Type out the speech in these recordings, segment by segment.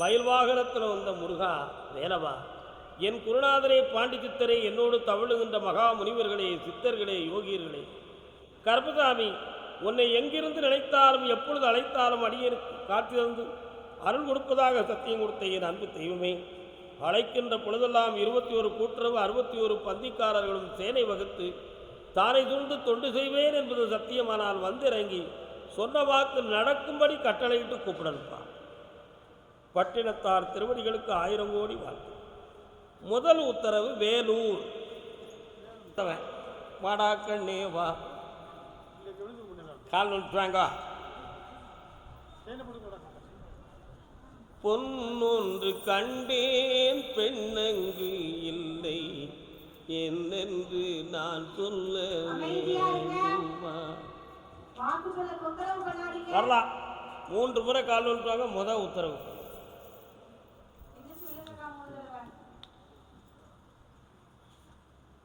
மயில் வாகனத்தில் வந்த முருகா வேலவா என் குருநாதரே பாண்டி என்னோடு தவழுகின்ற மகா முனிவர்களே சித்தர்களே யோகியர்களே கர்பசாமி உன்னை எங்கிருந்து நினைத்தாலும் எப்பொழுது அழைத்தாலும் அடியனுக்கு காத்திருந்து அருள் கொடுப்பதாக சத்தியம் கொடுத்த என் அன்பு தெய்வமே அழைக்கின்ற பொழுதெல்லாம் இருபத்தி ஒரு கூட்டுறவு அறுபத்தி ஒரு பந்திக்காரர்களும் சேனை வகுத்து தானை துண்டு தொண்டு செய்வேன் என்பது சத்தியமானால் வந்திறங்கி சொன்ன வாக்கு நடக்கும்படி கட்டளையிட்டு கூப்பிடனுப்பான் பட்டினத்தார் திருவடிகளுக்கு ஆயிரம் கோடி வாழ்த்து. முதல் உத்தரவு வேலூர். உத்தவன். வாடா கண்ணே வா. கால் விட்டுவாங்க பொன்னொன்று கண்டேன் பெண்ணங்கு இல்லை. என்னென்று நான் சொல்ல வரலாம். மூன்று முறை கால் விட்டுவாங்க முதல் உத்தரவு என்ன சொல்லுங்கக்கா முதல்ல வாப்பா ஆ வரலாம் வாங்க வாங்க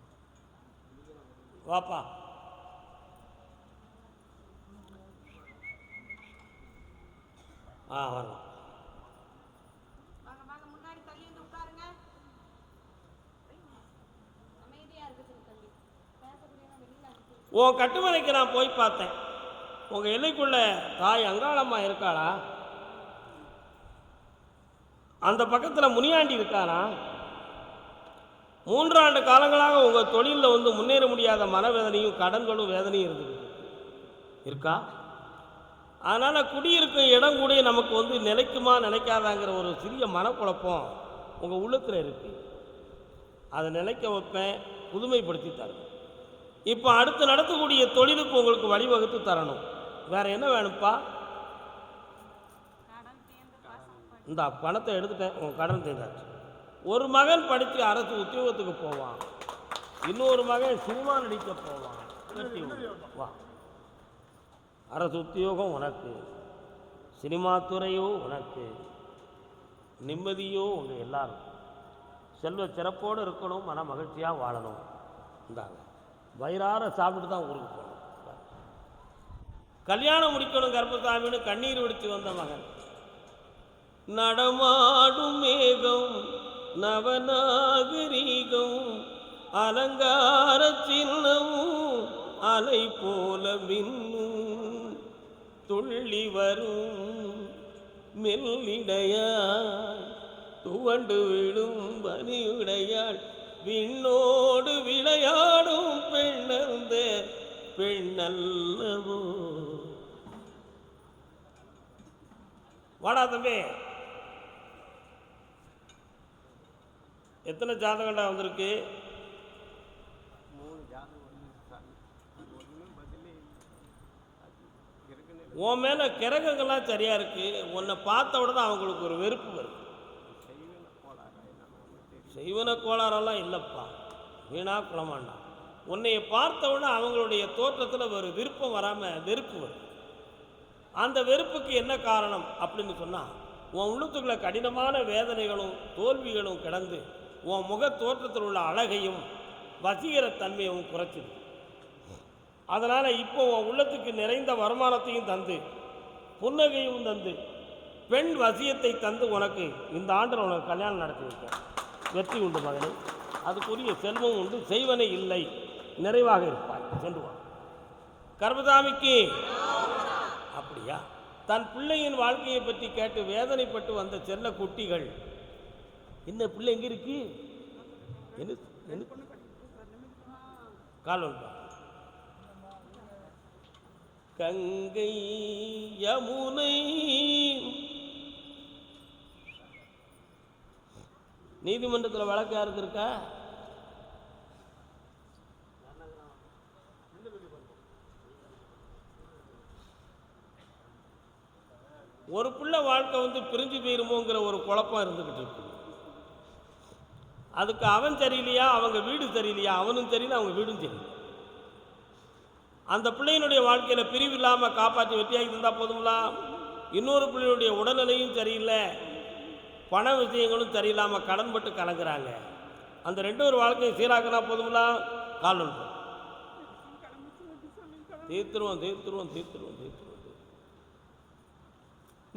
முன்னாடி தள்ளி வந்து உட்காருங்க அமைதியா இருக்கு சொல்லு தம்பி பேசக்கூடிய வெளியில அனுப்பி உன் கட்டுமனைக்கு நான் போய் பார்த்தேன். உங்கள் எல்லைக்குள்ள தாய் அங்காளம்மா இருக்காளா? அந்த பக்கத்தில் முனியாண்டி இருக்கானா மூன்றாண்டு காலங்களாக உங்கள் தொழிலில் வந்து முன்னேற முடியாத மனவேதனையும் கடன்களும் வேதனையும் இருந்துருக்கு இருக்கா? அதனால் குடியிருக்கும் இடம் கூட நமக்கு வந்து நிலைக்குமா நிலைக்காதாங்கிற ஒரு சிறிய மனக்குழப்பம் உங்கள் உள்ளத்தில் இருக்குது அதை நிலைக்க வைப்பேன் புதுமைப்படுத்தி தரேன் இப்போ அடுத்து நடத்தக்கூடிய தொழிலுக்கு உங்களுக்கு வழிவகுத்து தரணும். வேற என்ன வேணும்ப்பா? இந்த பணத்தை எடுத்துட்டேன். உன் கடன் தீர்ந்தாச்சு. ஒரு மகன் படித்து அரசு உத்தியோகத்துக்கு போவான். இன்னொரு மகன் சினிமா நடிக்க போவான். வா. அரசு உத்தியோகம் உனக்கு. சினிமா துறையோ உனக்கு. நிம்மதியோ உங்கள் எல்லாரும் செல்வ சிறப்போடு இருக்கணும் மன மகிழ்ச்சியாக வாழணும். இந்தாங்க. வயிறார சாப்பிட்டு தான் ஊருக்கு போகணும். கல்யாணம் முடிக்கணும் கர்ப்பசாமின்னு கண்ணீர் விடுத்து வந்த மகன். நடமாடும் மேகம் நவநாகரீகம் அலங்கார சின்னமும் அலை போல மின்னும். துள்ளி வரும் மெல்லிடையாள் துவண்டு விழும் பனியுடையாள். விண்ணோடு விளையாடும் பெண்ணந்த பெண்ணல்லவோ. வாடா தம்பி. எத்தனை ஜாதகம்டா வந்திருக்கு? உன் மேலே கிரகங்கள்லாம் சரியா இருக்கு. உன்னை பார்த்த உடனே அவங்களுக்கு ஒரு வெறுப்பு வருது. செய்வன கோளாறெல்லாம் இல்லைப்பா. வீணா குளமாண்டா உன்னைய பார்த்த உடனே அவங்களுடைய தோற்றத்தில் ஒரு விருப்பம் வராமல் வெறுப்பு வருது. அந்த வெறுப்புக்கு என்ன காரணம் அப்படின்னு சொன்னால் உன் உள்ளத்துக்குள்ள கடினமான வேதனைகளும் தோல்விகளும் கிடந்து உன் முக தோற்றத்தில் உள்ள அழகையும் வசீகரத்தன்மையும் குறைச்சிது அதனால் இப்போ உன் உள்ளத்துக்கு நிறைந்த வருமானத்தையும் தந்து புன்னகையும் தந்து பெண் வசியத்தை தந்து உனக்கு இந்த ஆண்டில் உனக்கு கல்யாணம் நடத்தி வைக்க வெற்றி உண்டு மகனே. அதுக்குரிய செல்வம் உண்டு செய்வனே இல்லை நிறைவாக இருப்பாய். சென்று வா. அப்படியா? தன் பிள்ளையின் வாழ்க்கையை பற்றி கேட்டு வேதனைப்பட்டு வந்த செல்ல குட்டிகள் என்ன பிள்ளை எங்க இருக்கு? என்ன கங்கை யமுனை நீதிமன்றத்தில் வழக்கு யாருக்கு இருக்கா? ஒரு பிள்ளை வாழ்க்கை வந்து பிரிஞ்சு போயிருமோங்கிற ஒரு குழப்பம் இருந்துக்கிட்டு இருக்கு. அதுக்கு அவன் தெரியலையா அவங்க வீடு தெரியலையா அவனும் தெரியல அவங்க வீடும் தெரியல. அந்த பிள்ளையினுடைய வாழ்க்கையில் பிரிவு இல்லாமல் காப்பாற்றி வெற்றியாகி இருந்தால் போதுங்களா? இன்னொரு பிள்ளையினுடைய உடல்நிலையும் சரியில்லை. பண விஷயங்களும் தெரியலாமல் கடன்பட்டு கலங்குறாங்க. அந்த ரெண்டு ஒரு வாழ்க்கையை சீராக்கினா போதுங்களா? கால் தீர்த்துருவோம் தீர்த்துருவோம் தீர்த்துருவோம் தீர்த்துருவோம்.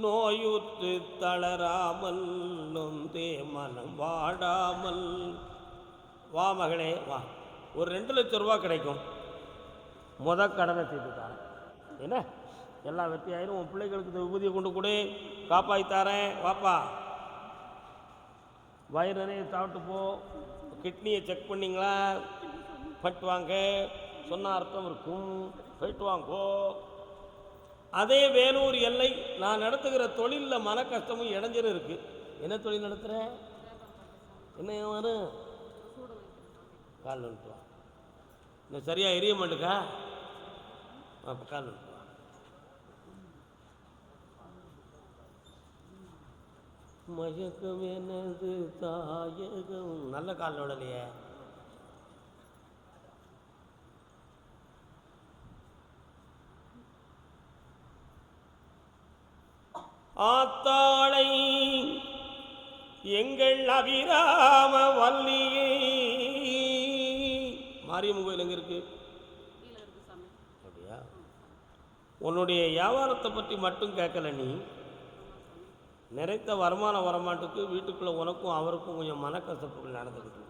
நோயுற்று தளராமல் நொந்தே மனம் வாடாமல். வா மகளே வா. ஒரு ரெண்டு லட்சம் ரூபா கிடைக்கும். முத கடனை தீர்த்துட்டாரேன் என்ன? எல்லாம் வெற்றி ஆயிரும். உன் பிள்ளைகளுக்கு இந்த விபூதியை கொண்டு கொடு. காப்பாற்றி தாரேன். வாப்பா. வயிறு நிறைய சாப்பிட்டு போ. கிட்னியை செக் பண்ணிங்களா? பட்டு வாங்க. சொன்ன அர்த்தம் இருக்கும். போயிட்டு வாங்கோ. அதே வேலூர் எல்லை நான் நடத்துகிற தொழிலில் மன கஷ்டமும் இடைஞ்சலும் இருக்கு. என்ன தொழில் நடத்துகிற என்ன வரும் கால் வந்துட்டு இன்னும் சரியாக எரிய மாட்டுக்கா? அப்போ கால் வந்துட்டு மயக்கம் எனது தாயகம்? நல்ல கால் நோடலையே ஆத்தாளை எங்கள் அபிராம வள்ளியே மாரியம்மன் கோயில் எங்கே இருக்கு? அப்படியா? உன்னுடைய வியாபாரத்தை பற்றி மட்டும் கேட்கல நீ. நிறைத்த வருமானம் வரமாட்டுக்கு வீட்டுக்குள்ளே உனக்கும் அவருக்கும் கொஞ்சம் மனக்கசப்புகள் நடந்துக்கிட்டு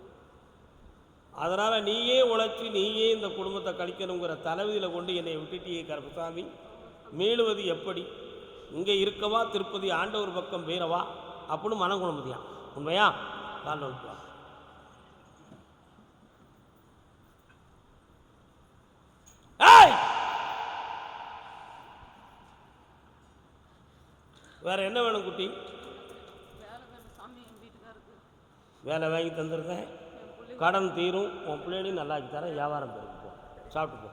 அதனால் நீயே உழைச்சி நீயே இந்த குடும்பத்தை கழிக்கணுங்கிற தலைவியில் கொண்டு என்னை விட்டுட்டியே கருப்பசாமி. மீளுவது எப்படி? இங்கே இருக்கவா திருப்பதி ஆண்டவர் பக்கம் வீரவா அப்படின்னு மனம் குழம்புதியான் உண்மையா? கால் ஏய்! வேற என்ன வேணும் குட்டி? வேலை வாங்கி தந்திருக்கேன் கடன் தீரும். உன் பிள்ளைகளையும் நல்லா ஆக்கி தரேன். வியாபாரம் பெருக்கு போ. சாப்பிட்டு போ.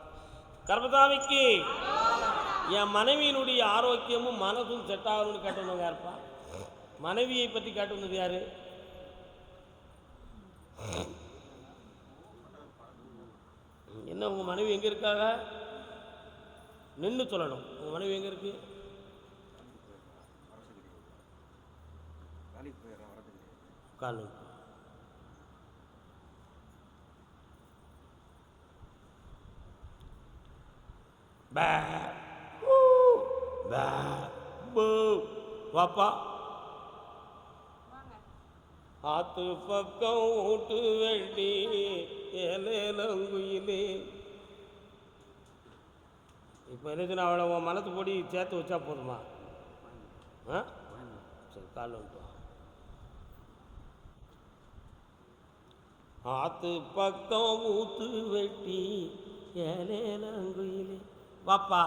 கர்மதாமிக்கு என் மனைவியினுடைய ஆரோக்கியமும் மனதும் செட் ஆகணும்னு கேட்டவங்க யாருப்பா? மனைவியை பற்றி கேட்டு யார்? யாரு என்ன உங்கள் மனைவி எங்கே இருக்காங்க? நின்று சொல்லணும். உங்கள் மனைவி எங்கே இருக்கு? கால் நிமிஷம். பே. வாப்பா ஆத்து பக்கம் ஊட்டு வெட்டி ஏலேலங்குயிலே இப்போ என்ன அவளை உன் மனத்து பொடி சேர்த்து வச்சா போதுமா? ஆ? சரி கால் வந்துட்டு ஆத்து பக்கம் ஊத்து வெட்டி ஏலேலங்குயிலே வாப்பா.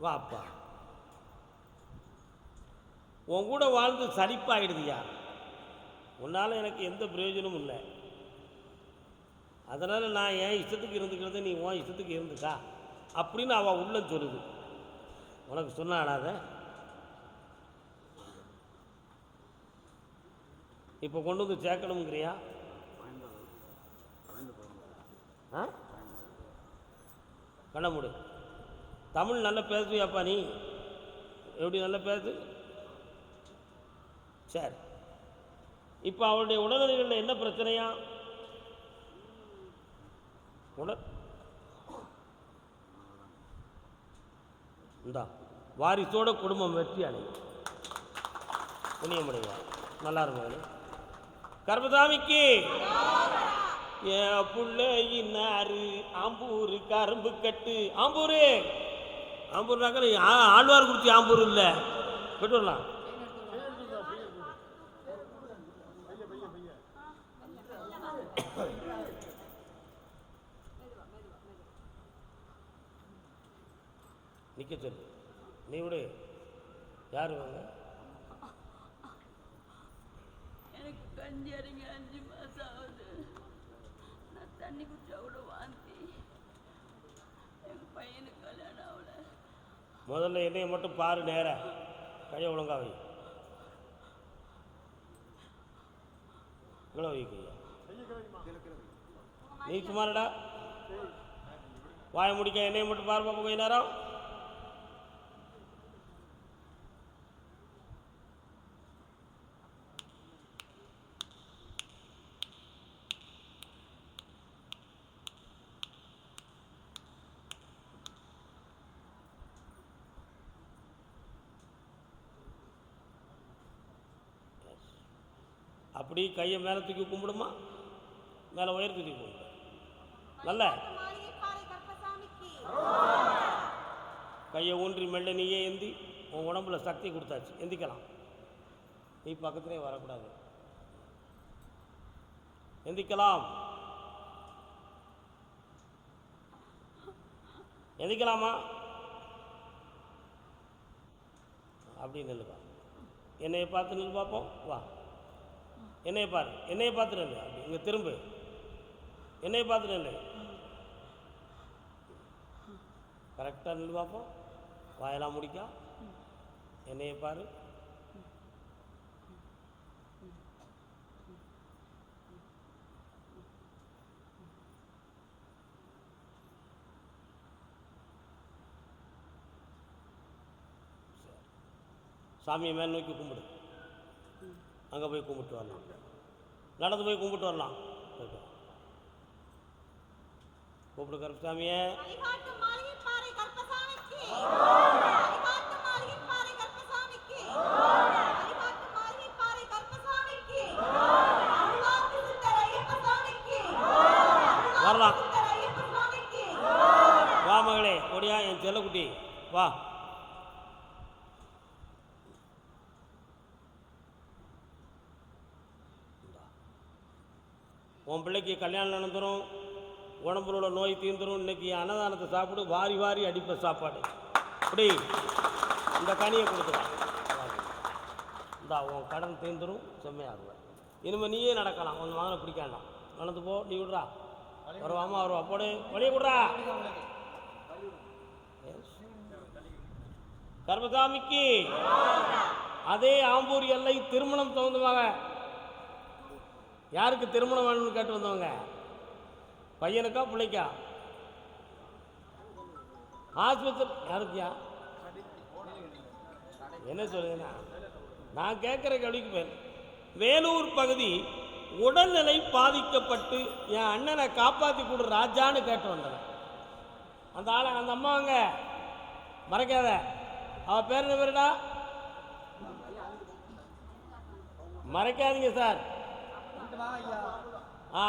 வாப்பா. உன் கூட வாழ்ந்து சலிப்பாயிடுதியா உன்னால் எனக்கு எந்த பிரயோஜனமும் இல்லை. அதனால் நான் என் இஷ்டத்துக்கு இருந்துக்கிறது நீ உன் இஷ்டத்துக்கு இருந்துக்கா அப்படின்னு அவள் உள்ளம் சொல்லுது. உனக்கு சொன்னாடாத இப்போ கொண்டு வந்து சேர்க்கணுங்கிறியா? ஆ? கண்ண மூடு. தமிழ் நல்லா பேசுவியாப்பா நீ? எப்படி நல்லா பேசு? சரி. இப்போ அவளுடைய உடல்நிலைகளில் என்ன பிரச்சனையா? உடல் இந்தா வாரிசோட குடும்பம் வெற்றி அடையும் புண்ணியமடைவா நல்லா இருக்கும் கர்மசாமிக்கு என் புள்ள இன்னாரு ஆம்பூர் கரும்பு கட்டு. ஆம்பூரு! ஆம்பூர்னாக்கா ஆழ்வார் குறிச்சி ஆம்பூர் இல்லை. போயிட்டு வரலாம். நிற்க சொல்லு. நீ விடு. யார் வாங்க எனக்கு கஞ்சி அரைங்க அஞ்சு மாதம் ஆகுது. நான் தண்ணி குடிச்சு கூட வாந்தி எங்கள் பையனுக்கு கல்யாணம் ஆகல முதல்ல என்னைய மட்டும் பாரு நேர. கையை ஒழுங்கா வை. இவ்வளோ வை கையா? நீ சும்மாடா வாய முடிக்க என்னையை மட்டும் பாரு கொஞ்ச நேரம். அப்படி கையை மேலே தூக்கி கும்பிடுமா? மேலே உயர் தூக்கி கும்பிடு. நல்ல. கையை ஊன்றி மெல்ல நீயே எந்தி உன் உடம்புல சக்தி கொடுத்தாச்சு. எந்திக்கலாம். நீ பக்கத்திலே வரக்கூடாது. எந்திக்கலாம். எந்திக்கலாமா? அப்படி நில்லுப்பா. என்னைய பார்த்து நில்லு பார்ப்போம் வா. என்னையை பாரு என்னைய பார்த்து நில்லு அப்படி இங்கே திரும்பு. என்னைய பார்த்து நில்லு கரெக்டாக நின்று பார்ப்போம் வாயெல்லாம் முடிக்கா. என்னைய பாரு. சாமியை மேல் நோக்கி கும்பிடு. அங்கே போய் கும்பிட்டு வரலாம். நடந்து போய் கும்பிட்டு வரலாம். போயிட்டு. கூப்பிடு கருப்பசாமியே. வரலாம். வா மகளே ஒடியா என் செல்லக்குட்டி. வா இந்தா. உன் பிள்ளைக்கு கல்யாணம் நடந்துடும் உடம்புல உள்ள நோய் தீர்ந்துடும் இன்னைக்கு அன்னதானத்தை சாப்பிடு வாரி வாரி அடிப்ப சாப்பாடு. இப்படி இந்த கனியை கொடுத்துருவா இந்தா உன் கடன் தீர்ந்துரும் செம்மையாகுவேன் இனிமேல் நீயே நடக்கலாம். உன் மகனை பிடிக்காண்டாம் நடந்து போ நீ விடுறா. வருவாமா வருவா போடு. வழியை விடுறா கர்மசாமிக்கு அதே ஆம்பூர் எல்லை திருமணம் தகுந்தமாக யாருக்கு திருமணம் வேணும்னு கேட்டு வந்தவங்க? பையனுக்கா பிள்ளைக்கா? ஆஸ்பத்திரி யாருக்கியா? என்ன சொல்லுங்கண்ணா நான் கேட்குற கேள்விக்கு பேர். வேலூர் பகுதி உடல்நிலை பாதிக்கப்பட்டு என் அண்ணனை காப்பாற்றி கொடு ராஜான்னு கேட்டு வந்தேன் அந்த ஆளை அந்த அம்மாவங்க மறக்காத. அவ பேர் என்ன பேருடா? மறைக்காதீங்க சார்.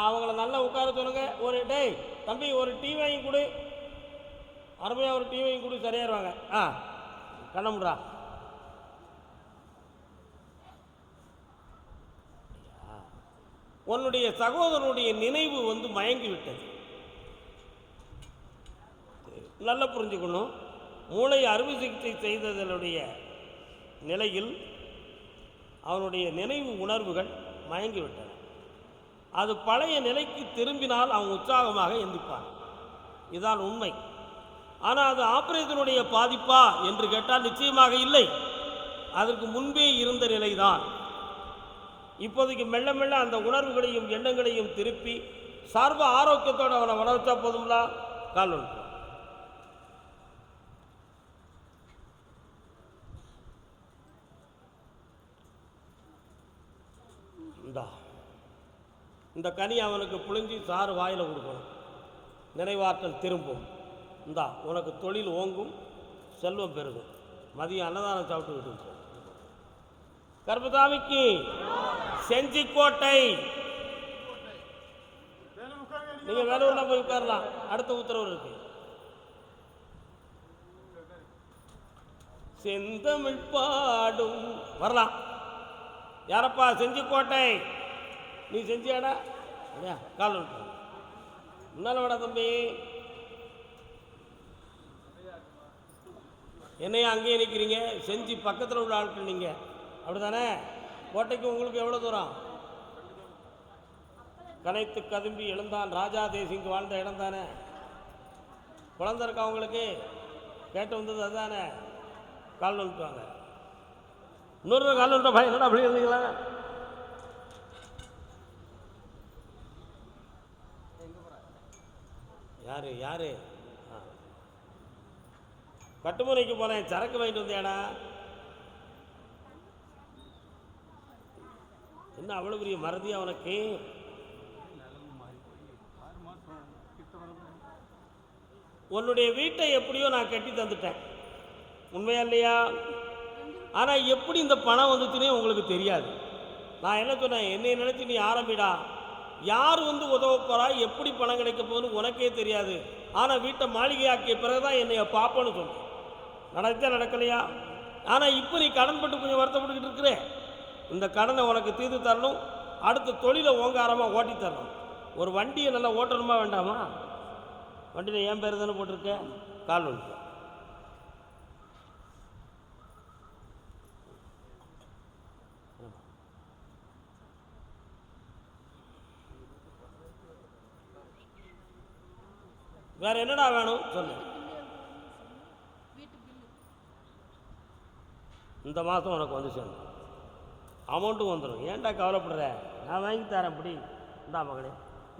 அவங்கள நல்லா உட்கார சொல்லுங்க. ஒரு டேய் தம்பி ஒரு டீ வாங்கி கொடு. அருமையாக ஒரு டீ வாங்கி கொடு சரியாயிருவாங்க. ஆ கண்ணமுட்றா உன்னுடைய சகோதரனுடைய நினைவு வந்து மயங்கி விட்டது நல்லா புரிஞ்சுக்கணும். மூளை அறுவை சிகிச்சை செய்ததனுடைய நிலையில் அவனுடைய நினைவு உணர்வுகள் மயங்கிவிட்டன. அது பழைய நிலைக்கு திரும்பினால் அவன் உற்சாகமாக எந்திப்பான். இதான் உண்மை. ஆனால் அது ஆபரேஷனுடைய பாதிப்பா என்று கேட்டால் நிச்சயமாக இல்லை. அதற்கு முன்பே இருந்த நிலைதான். இப்போதைக்கு மெல்ல மெல்ல அந்த உணர்வுகளையும் எண்ணங்களையும் திருப்பி சார்ப ஆரோக்கியத்தோடு அவனை வளர்த்தா போதும்லா? கால் இந்தா. இந்த கனி அவனுக்கு புழிஞ்சி சாறு வாயில் கொடுக்கணும். நினைவாற்றல் திரும்பும். இந்தா உனக்கு தொழில் ஓங்கும் செல்வம் பெருகும். மதியம் அன்னதானம் சாப்பிட்டு விட்டு கர்பதாமிக்கு செஞ்சிக்கோட்டை நீங்க வேலூர்ல போய் உட்காரலாம். அடுத்த உத்தரவு இருக்கு. செந்தமிழ் பாடும். வரலாம். யாரப்பா செஞ்சிக்கோட்டை நீ செஞ்சியாடா? அப்படியா கால் விட்டு முன்னால வாடா தம்பி. என்னையா அங்கேயே நிற்கிறீங்க செஞ்சு பக்கத்தில் உள்ள ஆட்கள் நீங்கள் அப்படி தானே கோட்டைக்கு உங்களுக்கு எவ்வளோ தூரம்? கனைத்து கதும்பி எழுந்தான் ராஜா தேசிங்கு வாழ்ந்த இடம் தானே? குழந்த இருக்கா உங்களுக்கு? கேட்டு வந்தது அதுதானே? கால் வந்துட்டுவாங்க இன்னொரு கால் வந்துட்டா பையன் என்னடா அப்படி இருந்தீங்களா யார் யார்? ஆ. கட்டுமுனைக்கு போனேன் சரக்கு வாங்கிட்டு வந்தேடா என்ன அவ்வளோ பெரிய மறதியா உனக்கு? உன்னுடைய வீட்டை எப்படியோ நான் கட்டி தந்துட்டேன். உண்மையா இல்லையா? ஆனால் எப்படி இந்த பணம் வந்துச்சுன்னே உங்களுக்கு தெரியாது. நான் என்ன சொன்னேன்? என்னை நினைச்சு நீ ஆரம்பிடா. யார் வந்து உதவ போறா? எப்படி பணம் கிடைக்க போகுதுன்னு உனக்கே தெரியாது. ஆனால் வீட்டை மாளிகையாக்கிய பிறகுதான் என்னைய பார்ப்போன்னு சொன்னேன் நடத்தா நடக்கலையா? ஆனால் இப்போ நீ கடன் பட்டு கொஞ்சம் வருத்தப்பட்டுக்கிட்டு இருக்கிறேன் இந்த கடனை உனக்கு தீர்த்து தரணும். அடுத்த தொழிலை ஓங்காரமாக ஓட்டி தரணும். ஒரு வண்டியை நல்லா ஓட்டணுமா வேண்டாமா? வண்டியில் என் பேர் தானே போட்டிருக்கேன் கால் வண்டி வேற என்னடா வேணும்? சொல்லு. இந்த மாதம் உனக்கு வந்து சேரும். அமௌண்ட்டும் வந்துடும் ஏன்டா கவலைப்படுற? நான் வாங்கி தரேன் அப்படி இந்தா மகளே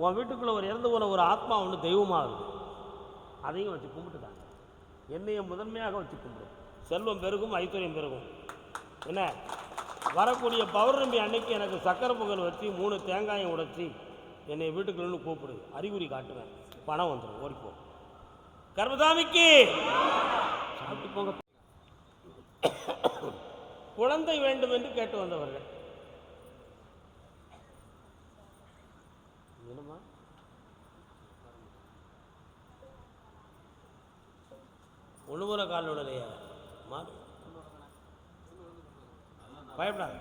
உன் வீட்டுக்குள்ளே ஒரு இறந்து போன ஒரு ஆத்மா ஒன்று தெய்வமாக இருக்குது அதையும் வச்சு கும்பிட்டுட்டாங்க என்னையை முதன்மையாக வச்சு கும்பிடும் செல்வம் பெருகும் ஐஸ்வர்யம் பெருகும். என்ன? வரக்கூடிய பௌர்ணமி அன்னைக்கு எனக்கு சக்கரை பொங்கல் வச்சு மூணு தேங்காயம் உடைச்சி என்னை வீட்டுக்குள்ளே கூப்பிடு. அறிகுறி காட்டுவேன். பணம் வந்துடும் ஓடிப்போ கர்மதாமிக்கு! சாப்பிட்டு போங்க. குழந்தை வேண்டும் என்று கேட்டு வந்தவர்கள். என்னம்மா? ஒழுங்குற கால் விடலையா பயப்படாத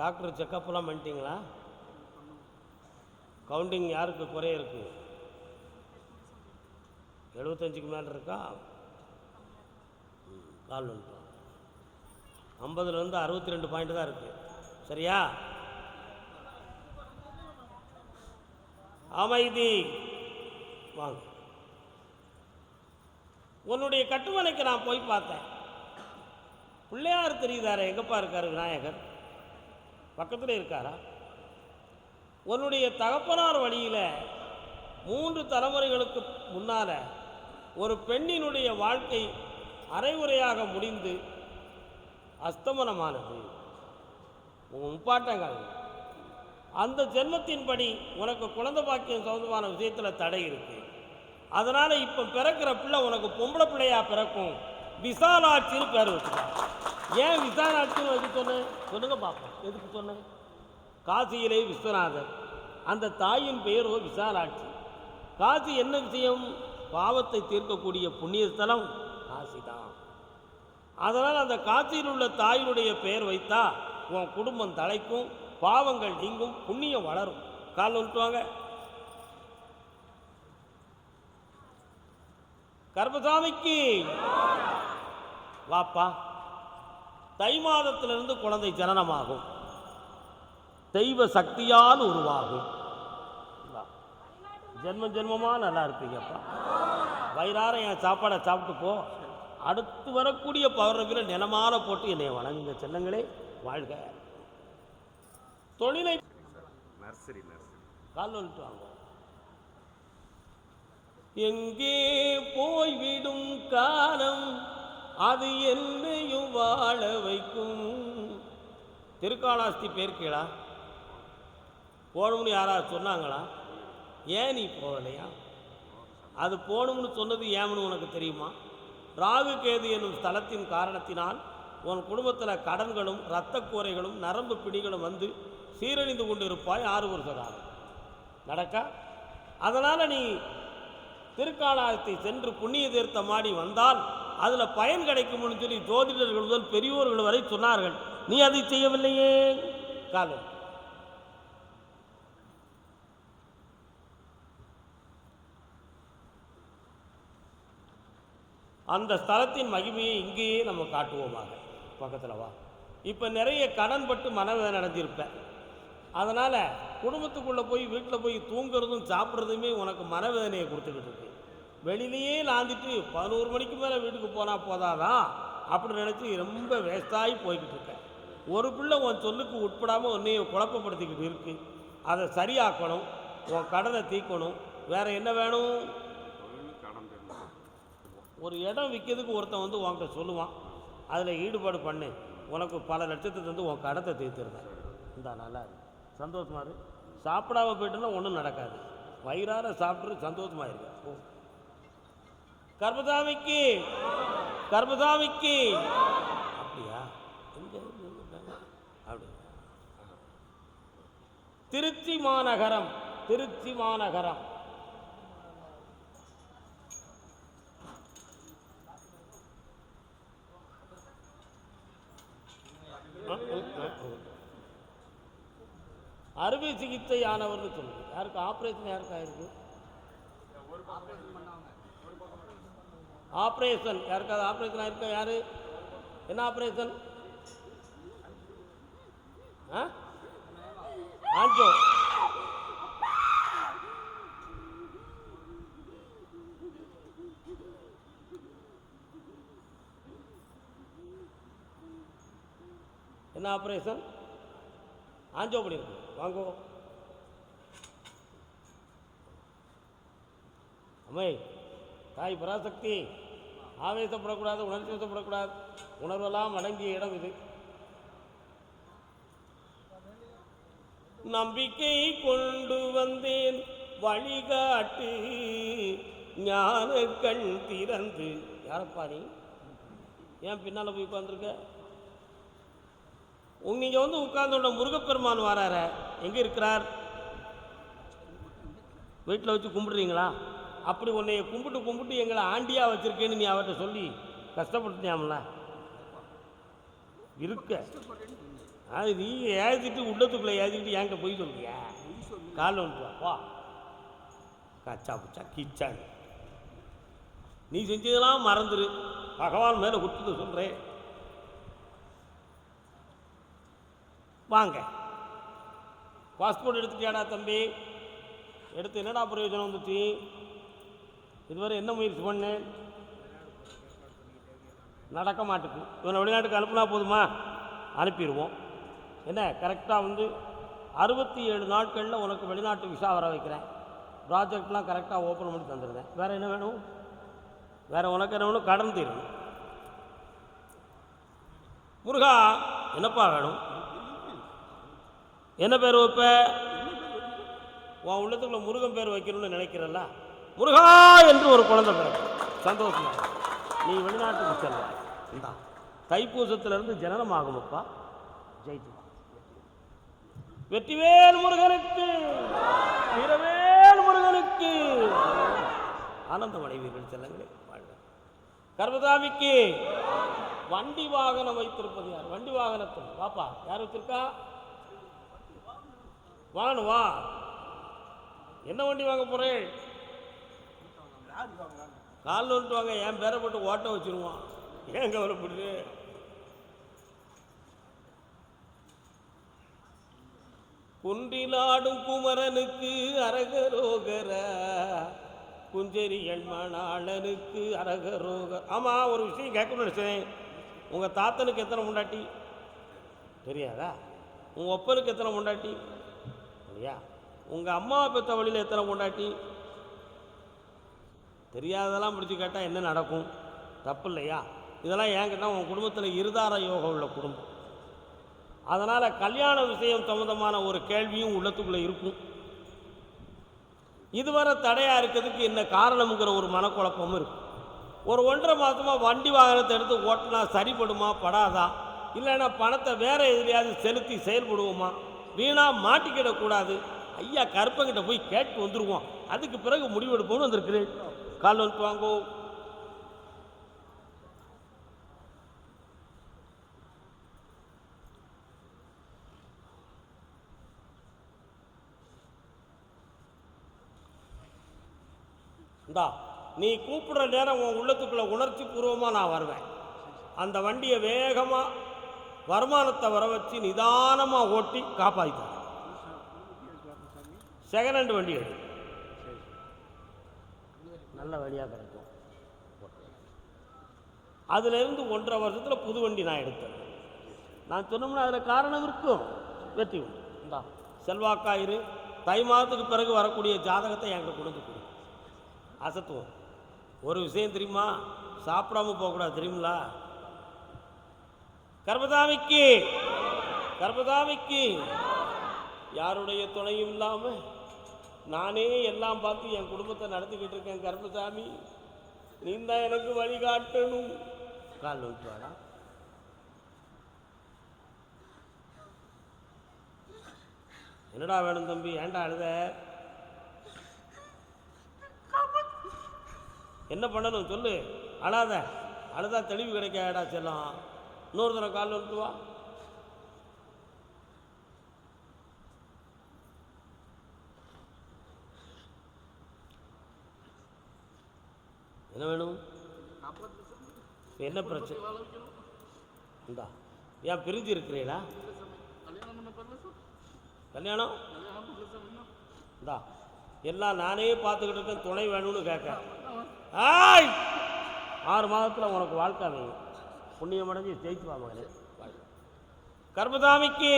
டாக்டர் செக்கப்லாம் பண்ணிட்டீங்களா? கவுண்டிங் யாருக்கு? குறைய இருக்கு எழுபத்தஞ்சுக்கு மேலே இருக்கா கால் வந்துட்டோம். ஐம்பதுலேருந்து அறுபத்தி ரெண்டு பாயிண்ட் தான் இருக்குது சரியா? அமைதி. வாங்க. உன்னுடைய கட்டுமனைக்கு நான் போய் பார்த்தேன். பிள்ளையார் தெரியுதாரே? எங்கப்பா இருக்காரு விநாயகர்? பக்கத்தில் இருக்காரா? உன்னுடைய தகப்பனார் வழியில் மூன்று தலைமுறைகளுக்கு முன்னால் ஒரு பெண்ணினுடைய வாழ்க்கை அரைகுறையாக முடிந்து அஸ்தமனமானது. உங்கள் முப்பாட்டங்கள். அந்த ஜென்மத்தின்படி உனக்கு குழந்தை பாக்கியம் சம்பந்தமான விஷயத்தில் தடை இருக்கு. அதனால் இப்போ பிறக்கிற பிள்ளை உனக்கு பொம்பளை பிள்ளையாக பிறக்கும். விசாலாட்சின்னு பேர் வச்சுருக்காங்க ஏன் விசாலாட்சின்னு வைக்க சொன்னேன் சொல்லுங்க பார்ப்போம் எதுக்கு சொன்னேன் காசியிலே விஸ்வநாதர். அந்த தாயின் பெயரோ விசாலாட்சி. காசி என்ன விஷயம்? பாவத்தை தீர்க்கக்கூடிய புண்ணிய ஸ்தலம் காசி தான் அதனால் அந்த காசியில் உள்ள தாயினுடைய பெயர் வைத்தா உன் குடும்பம் தலைக்கும் பாவங்கள் நீங்கும் புண்ணியம் வளரும். கால் விட்டுவாங்க கர்மசாமிக்கு வாப்பா. தை மாதத்திலிருந்து குழந்தை ஜனனமாகும். தெய்வ சக்தியால் உருவாகும். ஜென்ம ஜென்மமா நல்லா இருப்பீங்கப்பா. வயிறார என் சாப்பாடை சாப்பிட்டு போ. அடுத்து வரக்கூடிய பௌர்ணமியில் நிலமால போட்டு என்னை வணங்குங்க செல்லங்களே. வாழ்க. தொழிலை நர்சரி நர்சரி. கால் வந்துட்டு வாங்க. எங்கே போய்விடும் காலம்? அது என்னையும் வாழ வைக்கும். திருக்காளாஸ்தி பேர்க்கீழா போகணும்னு யாராவது சொன்னாங்களா? ஏன் நீ போகலையா? அது போகணும்னு சொன்னது ஏன்னு உனக்கு தெரியுமா? ராகு கேது என்னும் ஸ்தலத்தின் காரணத்தினால் உன் குடும்பத்தில் கடன்களும் இரத்தக் கூரைகளும் நரம்பு பிடிகளும் வந்து சீரழிந்து கொண்டு இருப்பாய் ஆறு வருஷ நடக்கா? அதனால் நீ திருக்காலாயத்தை சென்று புண்ணிய தீர்த்தமாடி வந்தால் அதில் பயன் கிடைக்கும்னு சொல்லி ஜோதிடர்கள் முதல் பெரியோர்கள் வரை சொன்னார்கள். நீ அதை செய்யவில்லையே? காலம் அந்த ஸ்தலத்தின் மகிமையை இங்கேயே நம்ம காட்டுவோமாக. பக்கத்தில் வா. இப்போ நிறைய கடன் பட்டு மனவேதனை நடந்திருப்பேன் அதனால் குடும்பத்துக்குள்ளே போய் வீட்டில் போய் தூங்குறதும் சாப்பிட்றதுமே உனக்கு மனவேதனையை கொடுத்துக்கிட்டு இருக்கு. வெளியிலேயே லாந்திட்டு பதினோரு மணிக்கு மேலே வீட்டுக்கு போனால் போதாதான் அப்படின்னு நினச்சி ரொம்ப வேஸ்டாகி போய்கிட்டு இருக்கேன் ஒரு பிள்ளை உன் சொல்லுக்கு உட்படாமல் உன்னையும் குழப்பப்படுத்திக்கிட்டு இருக்கு. அதை சரியாக்கணும் உன் கடனை தீர்க்கணும். வேறு என்ன வேணும்? ஒரு இடம் விற்கிறதுக்கு ஒருத்தன் வந்து உன்கிட்ட சொல்லுவான். அதில் ஈடுபாடு பண்ணு. உனக்கு பல லட்சத்தை தந்து உன் கடத்தை தீர்த்துருந்தேன் இந்த நல்லா இருக்கு சந்தோஷமா இரு. சாப்பிடாம போயிட்டுன்னா ஒன்றும் நடக்காது. வயிறார சாப்பிட்டு சந்தோஷமா ஓ கர்மதாமிக்கு. கர்மதாமிக்கு. அப்படியா? திருச்சி மாநகரம். திருச்சி மாநகரம். அறுவை சிகிச்சை ஆனவர்னு சொல்லுது யாருக்கு? ஆப்ரேஷன் யாருக்கு ஆயிருக்கு? ஆப்ரேஷன். யாருக்காவது ஆப்ரேஷன் ஆயிருக்கா? யாரு? என்ன ஆப்ரேஷன்? ஆ? ஆஞ்சோ என்ன ஆப்ரேஷன்? ஆஞ்சோ பண்ணியிருக்கு வாங்கோ. அம்மை தாய் பராசக்தி. ஆவேசப்படக்கூடாது உணர்ச்சி வசப்படக்கூடாது உணர்வெல்லாம் அடங்கிய இடம் இது. நம்பிக்கை கொண்டு வந்தேன் வழிகாட்டு ஞான கண் திறந்து. யாரப்பா நீ? ஏன் பின்னால் போய் உட்காந்துருக்க உங்க நீங்க வந்து உட்கார்ந்தோட முருகப்பெருமான் வராற எங்க இருக்கிறார்? வீட்டில் வச்சு கும்பிடுறீங்களா? அப்படி உன்னைய கும்பிட்டு கும்பிட்டு எங்களை ஆண்டியா வச்சுருக்கேன்னு நீ அவர்கிட்ட சொல்லி கஷ்டப்படுத்தியாமல? இருக்க. அது நீ ஏதிட்டு உள்ளத்துக்குள்ளே ஏதிட்டு என்கிட்ட போய் சொல்றியா? காலில் வந்து வா கச்சா புச்சா கிச்சான் நீ செஞ்சதெல்லாம் மறந்துரு. பகவான் மேலே குற்றத்தை சொல்கிறேன் வாங்க. பாஸ்போர்ட் எடுத்துட்டியாடா தம்பி? எடுத்து என்னடா பிரயோஜனம் வந்துச்சு? இதுவரை என்ன முயற்சி பண்ணேன்? நடக்க மாட்டுக்கு. இவனை வெளிநாட்டுக்கு அனுப்புனா போதுமா? அனுப்பிடுவோம். என்ன? கரெக்டாக வந்து அறுபத்தி ஏழு நாட்களில் உனக்கு வெளிநாட்டு விசா வர வைக்கிறேன். ப்ராஜெக்ட்லாம் கரெக்டாக ஓப்பன் பண்ணி தந்துடுறேன் வேறு என்ன வேணும்? வேறு உனக்கு என்ன வேணும்? கடன் தீரணும். முருகா என்னப்பா வேணும்? என்ன பேர் வைப்ப உன் உள்ளத்துக்குள்ள முருகன் பேர் வைக்கணும்னு நினைக்கிறல்ல? முருகா என்று ஒரு குழந்தை பிறகு சந்தோஷமா? நீ வெளிநாட்டுக்கு செல்ல. இந்தா தைப்பூசத்திலிருந்து ஜனனம் ஆகும்ப்பா ஜெயிச்சு வெற்றிவேல் முருகனுக்கு வீரவேல் முருகனுக்கு. ஆனந்தம் அடைவீர்கள் செல்லங்களே வாழ்க. கர்மதாமிக்கு வண்டி வாகனம் வைத்திருப்பது யார்? வண்டி வாகனத்தில் பாப்பா யார் வச்சிருக்கா? வாங்கணும் வா. என்ன வண்டி வாங்க போறேன் காலில் வந்துட்டு வாங்க என் பேரை போட்டு ஓட்ட வச்சிருவான் ஏன் கவலைப்படுது குன்றிலாடும் குமரனுக்கு அரகரோகர குஞ்சரி எண்மணாளனுக்கு அரகரோகர் ஆமாம் ஒரு விஷயம் கேட்கணும்னு நினச்சேன். உங்கள் தாத்தனுக்கு எத்தனை முண்டாட்டி? தெரியாதா? உங்கள் ஒப்பனுக்கு எத்தனை முண்டாட்டி? இல்லையா உங்கள் அம்மா பெற்ற வழியில் எத்தனை முண்டாட்டி? தெரியாததெல்லாம் பிடிச்சி கேட்டால் என்ன நடக்கும்? தப்பு இல்லையா இதெல்லாம் ஏன் கேட்டால் உன் குடும்பத்தில் இருதார யோகம் உள்ள குடும்பம். அதனால் கல்யாண விஷயம் சம்மந்தமான ஒரு கேள்வியும் உள்ளத்துக்குள்ளே இருக்கும். இதுவரை தடையாக இருக்கிறதுக்கு என்ன காரணம்ங்கிற ஒரு மனக்குழப்பமும் இருக்கும். ஒரு ஒன்றரை மாதமாக வண்டி வாகனத்தை எடுத்து ஓட்டினா சரிப்படுமா படாதா? இல்லைன்னா பணத்தை வேறு எதிரியாவது செலுத்தி செயல்படுவோமா? வீணாக மாட்டிக்கிடக்கூடாது. ஐயா கருப்பங்கிட்ட போய் கேட்டு வந்துடுவோம் அதுக்கு பிறகு முடிவெடுப்போம்னு வந்திருக்கிறேன். கால் வந்து வாங்கோ இந்தா நீ கூப்பிடுற நேரம் உன் உள்ளத்துக்குள்ள உணர்ச்சி பூர்வமாக நான் வருவேன். அந்த வண்டியை வேகமாக வருமானத்தை வர வச்சு நிதானமாக ஓட்டி காப்பாற்றி செகண்ட் ஹேண்ட் வண்டி எடுக்கும் நல்ல வழியாக கிடைக்கும். அதுலேருந்து ஒன்றரை வருஷத்தில் புது வண்டி நான் எடுத்தேன். நான் சொன்னோம்னா அதில் காரணம் இருக்கும். வெற்றி உண்டு. இந்தா செல்வாக்காயிரு தை மாதத்துக்கு பிறகு வரக்கூடிய ஜாதகத்தை என்கிட்ட கொண்டு கொடு. அசத்துவோம். ஒரு விஷயம் தெரியுமா? சாப்பிடாம போகக்கூடாது தெரியுங்களா கர்பதாமிக்கு கர்பதாமிக்கு யாருடைய துணையும் இல்லாமல் நானே எல்லாம் பார்த்து என் குடும்பத்தை நடத்திக்கிட்டு இருக்கேன் கருப்பசாமி. நீ தான் எனக்கு வழிகாட்டணும் கால் விட்டு வாடா. என்னடா வேணும் தம்பி? ஏன்டா அழுத? என்ன பண்ணணும் சொல்லு? அழாத. அழுதா தெளிவு கிடைக்காடா செல்லம். இன்னொரு தடவை கால் விட்டு வா. என்ன வேணும்? என்ன பிரச்சனை? இந்தா. ஏன் பிரிஞ்சு இருக்கிறீங்களா கல்யாணம் இந்தா. எல்லாம் நானே பார்த்துக்கிட்டு இருக்கேன் துணை வேணும்னு கேட்க. ஆய்! ஆறு மாதத்தில் உனக்கு வாழ்க்கை அமையும். புண்ணியம் அடைஞ்சு ஜெயிச்சு வா மகனே கர்மதாமிக்கு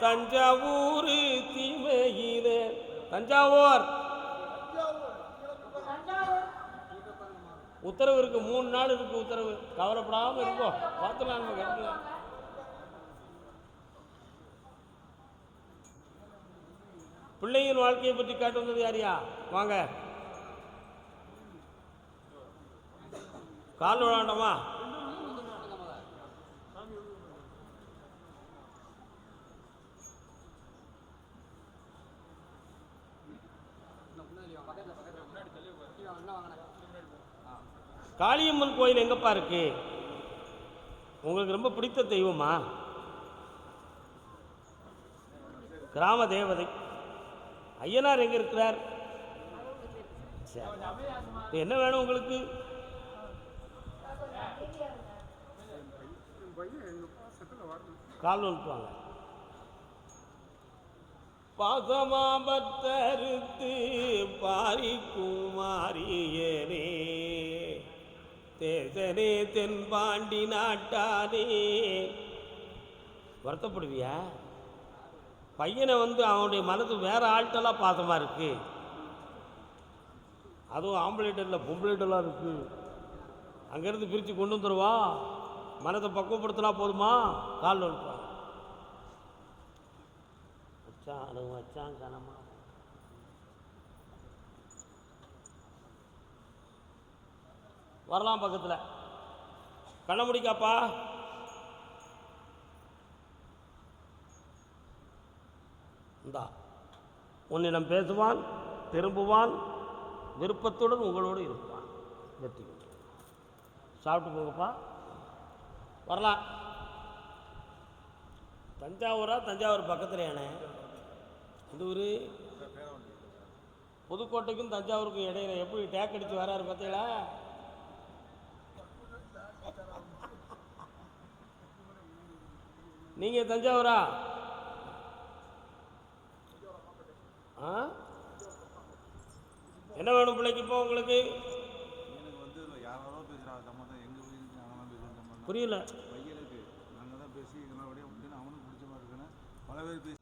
தஞ்சாவூர் தீமையில. தஞ்சாவூர்! உத்தரவு இருக்கு மூணு நாள் இருக்கு உத்தரவு. கவலைப்படாம இருக்கும் பார்த்துலாம் நம்ம கட்டலாம் பிள்ளையின் வாழ்க்கையை பற்றி கேட்டு வந்தது யாரியா? வாங்க. கால் விளாண்டோமா காளியம்மன் கோயில் எங்கப்பா இருக்கு? உங்களுக்கு ரொம்ப பிடித்த தெய்வமா? கிராம தேவதை. ஐயனார் எங்க இருக்கிறார்? என்ன வேணும் உங்களுக்கு? கால் வந்துட்டுவாங்க பாசமாபத்தருத்து பாரிக்கும் தேசரே தென் தென்பாண்டி நாட்டானே. வருத்தப்படுவியா? பையனை வந்து அவனுடைய மனது வேற ஆள்கிட்டலாம் பாசமாக இருக்கு. அதுவும் ஆம்பளைட்டு இல்லை பொம்பளைட்டெல்லாம் இருக்கு. அங்கேருந்து பிரித்து கொண்டு வந்துடுவா மனதை பக்குவப்படுத்தினா போதுமா? கால் வந்துட்டான் வச்சான் அனுபவம் வச்சான் கனமா. வரலாம் பக்கத்தில். கண்ண முடிக்காப்பா. இந்தா உன்னிடம் பேசுவான் திரும்புவான் விருப்பத்துடன் உங்களோடு இருப்பான். வெற்றி சாப்பிட்டு போங்கப்பா. வரலாம். தஞ்சாவூரா தஞ்சாவூர் பக்கத்தில் யானே? இந்த ஊர்? புதுக்கோட்டைக்கும் தஞ்சாவூருக்கும் இடையில எப்படி டேக் அடித்து வராரு பார்த்தீங்களா நீங்கள் தஞ்சாவூரா? ஆ? என்ன வேணும் பிள்ளைக்கு இப்போ உங்களுக்கு? புரியல. பையனுக்கு நாங்கள் தான் பேசி இதெல்லாம் அப்படியே அவனுக்கு பிடிச்ச மாதிரி இருக்குன்னு பல பேர் பேசி